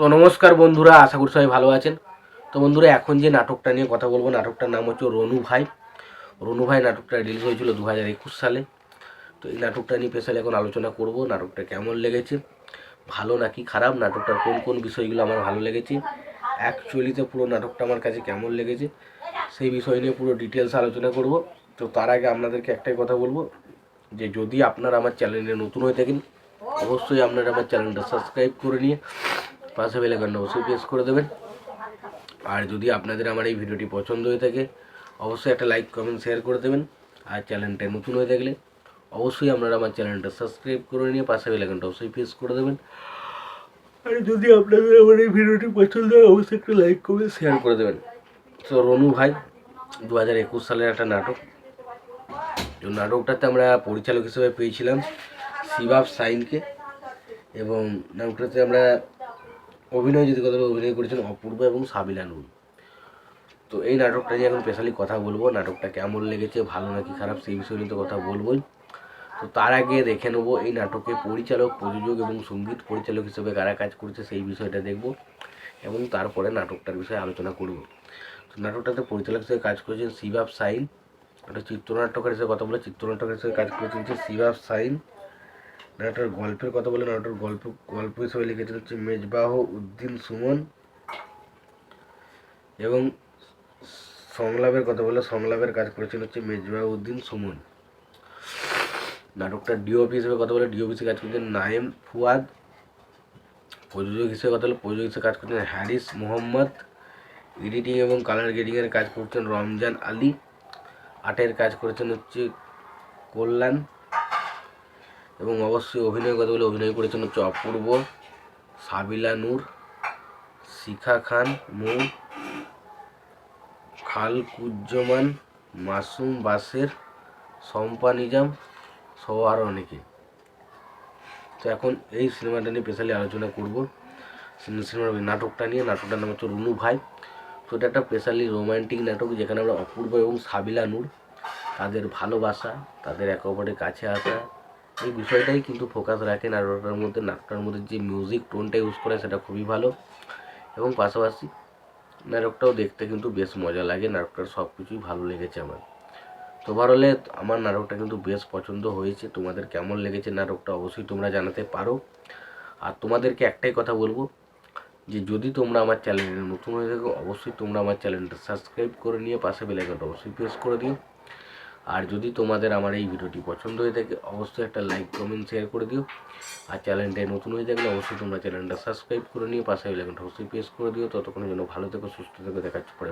তো নমস্কার বন্ধুরা, আশা করি সবাই ভালো আছেন। তো বন্ধুরা, এখন যে নাটকটা নিয়ে কথা বলব, নাটকটার নাম হচ্ছে রনু ভাই। রনু ভাই নাটকটা রিলিজ হয়েছিল দু হাজার একুশ সালে। তো এই নাটকটা নিয়ে স্পেশাল এখন আলোচনা করব, নাটকটা কেমন লেগেছে, ভালো নাকি খারাপ, নাটকটার কোন কোন বিষয়গুলো আমার ভালো লেগেছে অ্যাকচুয়ালিতে পুরো নাটকটা আমার কাছে কেমন লেগেছে, সেই বিষয় নিয়ে পুরো ডিটেলস আলোচনা করব। তো তার আগে আপনাদেরকে একটাই কথা বলব, যে যদি আপনারা আমার চ্যানেলে নতুন হয়ে থাকেন, অবশ্যই আপনারা আমার চ্যানেলটা সাবস্ক্রাইব করে নিয়ে পাশে বেলাকানটা অবশ্যই প্রেস করে দেবেন। আর যদি আপনাদের আমার এই ভিডিওটি পছন্দ হয়ে থাকে, অবশ্যই একটা লাইক কমেন্ট শেয়ার করে দেবেন। আর চ্যানেলটা নতুন হয়ে থাকলে অবশ্যই আপনারা আমার চ্যানেলটা সাবস্ক্রাইব করে নিয়ে পাশে বেলাকানটা অবশ্যই প্রেস করে দেবেন। আর যদি আপনাদের আমার এই ভিডিওটি পছন্দ হয়, অবশ্যই একটা লাইক কমেন্ট শেয়ার করে দেবেন। তো রনু ভাই দু হাজার একুশ সালের একটা নাটক। তো নাটকটাতে আমরা পরিচালক হিসেবে পেয়েছিলাম শিবাব সাইনকে এবং নাটকটাতে আমরা অভিনয় যদি কথা অভিনয় করেছেন অপূর্ব এবং সাবিলা নুন তো এই নাটকটা নিয়ে এখন স্পেশালি কথা বলব, নাটকটা কেমন লেগেছে, ভালো নাকি খারাপ, সেই বিষয়ে নিয়ে তো কথা বলবোই। তো তার আগে দেখে নেব, এই নাটকে পরিচালক, প্রযোজক এবং সংগীত পরিচালক হিসেবে কারা কাজ করছে, সেই বিষয়টা দেখব এবং তারপরে নাটকটার বিষয়ে আলোচনা করব। তো নাটকটাতে পরিচালক হিসেবে কাজ করেছেন শিবাব সাইন। একটা চিত্রনাট্যকার হিসেবে কথা বলে, চিত্রনাট্যকার হিসেবে কাজ করেছেন শিবাব সাইন। নাটকের গল্পের কথা বলে নাটকের গল্প গল্প হিসেবে লিখেছেন হচ্ছে মেজবাহ উদ্দিন সুমন এবং সংলাপের কথা বলে সংলাপের কাজ করেছেন হচ্ছে মেজবাহ উদ্দিন সুমন। নাটকটা ডিওপি হিসেবে কথা বলে ডিওপিসে কাজ করছেন নায়েম ফুয়াদ। প্রযোজক হিসেবে কথা বলে, প্রযোজক হিসেবে কাজ করছেন হ্যারিস মোহাম্মদ। এডিটিং এবং কালার গ্রেডিংয়ের কাজ করছেন রমজান আলী। আর্টের কাজ করেছেন হচ্ছে কল্যাণ। এবং অবশ্যই অভিনয় কথা বলে অভিনয় করেছেন হচ্ছে অপূর্ব, সাবিলা নূর, শিখা খান, মৌ, খালকুজ্জমান, মাসুম বাসের, শম্পা নিজাম সহ আরও অনেকে। তো এখন এই সিনেমাটা নিয়ে স্পেশালি আলোচনা করব। সিনেমার নাটকটা নিয়ে। নাটকটার নাম হচ্ছে রুনু ভাই। তো এটা একটা স্পেশালি রোমান্টিক নাটক যেখানে আমরা অপূর্ব এবং সাবিলা নূর, তাদের ভালোবাসা, তাদের একে অপরের কাছে আসা এই বিষয়টাই কিন্তু ফোকাস রাখে নাটকটার মধ্যে নাটকটার মধ্যে যে মিউজিক টোনটা ইউজ করে সেটা খুবই ভালো। এবং পাশাপাশি নাটকটাও দেখতে কিন্তু বেশ মজা লাগে, নাটকটার সব কিছুই ভালো লেগেছে আমার। তো ওভারঅলে আমার নাটকটা কিন্তু বেশ পছন্দ হয়েছে। তোমাদের কেমন লেগেছে নাটকটা অবশ্যই তোমরা জানাতে পারো। আর তোমাদেরকে একটাই কথা বলব যে, যদি তোমরা আমার চ্যানেলে নতুন হয়ে থাকো, অবশ্যই তোমরা আমার চ্যানেলটা সাবস্ক্রাইব করে নিয়ে পাশে বেলাইকনটা অবশ্যই প্রেস করে দিও। আর যদি তোমাদের আমার এই ভিডিওটি পছন্দ হয়ে থাকে, অবশ্যই একটা লাইক কমেন্ট শেয়ার করে দিও। আর চ্যানেলটায় নতুন হয়ে থাকলে অবশ্যই তোমরা চ্যানেলটা সাবস্ক্রাইব করে নিয়ে পাশে বেলাইকনটা অবশ্যই প্রেস করে দিও। ততক্ষণের জন্য ভালো থেকো, সুস্থ থেকো দেখাচ্ছি পরে